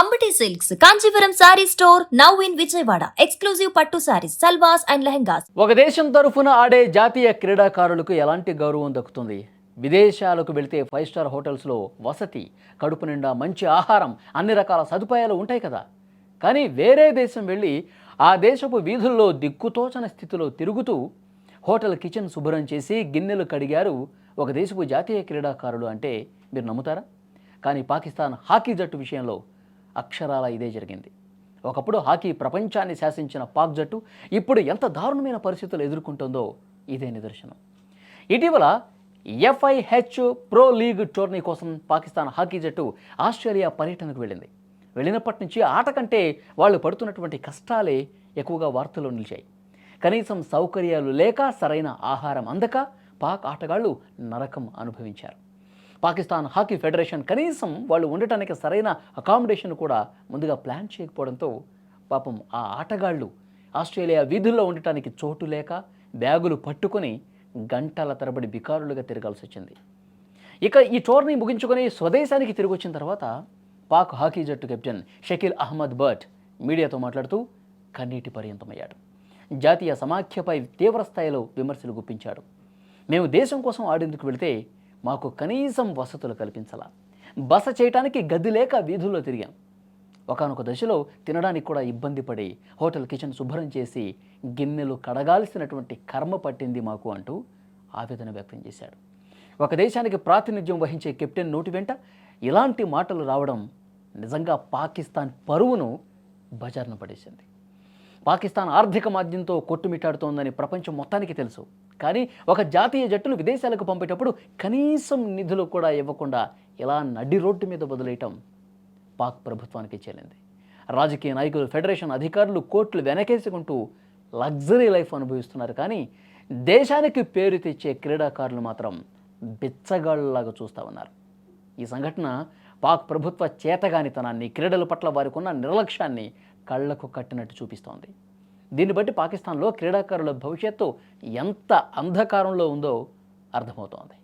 Ambati silks Kanchipuram sari store now in Vijayawada. Exclusive pattu saris సల్వాస్ and lehengas. ఒక దేశం తరఫున ఆడే జాతీయ క్రీడాకారులకు ఎలాంటి గౌరవం దక్కుతుంది? విదేశాలకు వెళితే ఫైవ్ స్టార్ హోటల్స్లో వసతి కడుపు నిండా మంచి ఆహారం అన్ని రకాల సదుపాయాలు ఉంటాయి కదా? కానీ వేరే దేశం వెళ్ళి ఆ దేశపు వీధుల్లో దిక్కుతోచన స్థితిలో తిరుగుతూ హోటల్ కిచెన్ శుభ్రం చేసి గిన్నెలు కడిగారు ఒక దేశపు జాతీయ క్రీడాకారులు అంటే మీరు నమ్ముతారా? కానీ పాకిస్తాన్ హాకీ జట్టు విషయంలో అక్షరాల ఇదే జరిగింది. ఒకప్పుడు హాకీ ప్రపంచాన్ని శాసించిన పాక్ జట్టు ఇప్పుడు ఎంత దారుణమైన పరిస్థితులు ఎదుర్కొంటుందో ఇదే నిదర్శనం. ఇటీవల ఎఫ్ఐహెచ్ ప్రో లీగ్ టోర్నీ కోసం పాకిస్తాన్ హాకీ జట్టు ఆస్ట్రేలియా పర్యటనకు వెళ్ళింది. వెళ్ళినప్పటి నుంచి ఆట కంటే వాళ్ళు పడుతున్నటువంటి కష్టాలే ఎక్కువగా వార్తల్లో నిలిచాయి. కనీసం సౌకర్యాలు లేక సరైన ఆహారం అందక పాక్ ఆటగాళ్ళు నరకం అనుభవించారు. పాకిస్తాన్ హాకీ ఫెడరేషన్ కనీసం వాళ్ళు ఉండటానికి సరైన అకామిడేషన్ కూడా ముందుగా ప్లాన్ చేయకపోవడంతో పాపం ఆ ఆటగాళ్ళు ఆస్ట్రేలియా వీధుల్లో ఉండటానికి చోటు లేక బ్యాగులు పట్టుకొని గంటల తరబడి బికారులుగా తిరగాల్సి వచ్చింది. ఇక ఈ టోర్నీ ముగించుకొని స్వదేశానికి తిరిగి వచ్చిన తర్వాత పాక్ హాకీ జట్టు కెప్టెన్ షకీల్ అహ్మద్ బర్ట్ మీడియాతో మాట్లాడుతూ కన్నీటి పర్యంతమయ్యాడు. జాతీయ సమాఖ్యపై తీవ్రస్థాయిలో విమర్శలు గుప్పించాడు. మేము దేశం కోసం ఆడేందుకు వెళితే మాకు కనీసం వసతులు కల్పించాల. బస చేయటానికి గది లేక వీధుల్లో తిరిగాం. ఒకనొక దశలో తినడానికి కూడా ఇబ్బంది పడి హోటల్ కిచెన్ శుభ్రం చేసి గిన్నెలు కడగాల్సినటువంటి కర్మ పట్టింది మాకు అంటూ ఆవేదన వ్యక్తం చేశాడు. ఒక దేశానికి ప్రాతినిధ్యం వహించే కెప్టెన్ నోటి వెంట ఇలాంటి మాటలు రావడం నిజంగా పాకిస్తాన్ పరువును బజార్న పడేసింది. పాకిస్తాన్ ఆర్థిక మాధ్యంతో కొట్టుమిట్టాడుతోందని ప్రపంచం మొత్తానికి తెలుసు. కానీ ఒక జాతీయ జట్టును విదేశాలకు పంపేటప్పుడు కనీసం నిధులు కూడా ఇవ్వకుండా ఇలా నడి రోడ్డు మీద వదిలేయటం పాక్ ప్రభుత్వానికి చెల్లింది. రాజకీయ నాయకులు ఫెడరేషన్ అధికారులు కోట్లు వెనకేసుకుంటూ లగ్జరీ లైఫ్ అనుభవిస్తున్నారు. కానీ దేశానికి పేరు తెచ్చే క్రీడాకారులు మాత్రం బిచ్చగాళ్ళలాగా చూస్తూ ఉన్నారు. ఈ సంఘటన పాక్ ప్రభుత్వ చేతగానితనాన్ని క్రీడల పట్ల వారికి ఉన్న నిర్లక్ష్యాన్ని కళ్ళకు కట్టినట్టు చూపిస్తోంది. దీన్ని బట్టి పాకిస్తాన్లో క్రీడాకారుల భవిష్యత్తు ఎంత అంధకారంలో ఉందో అర్థమవుతోంది.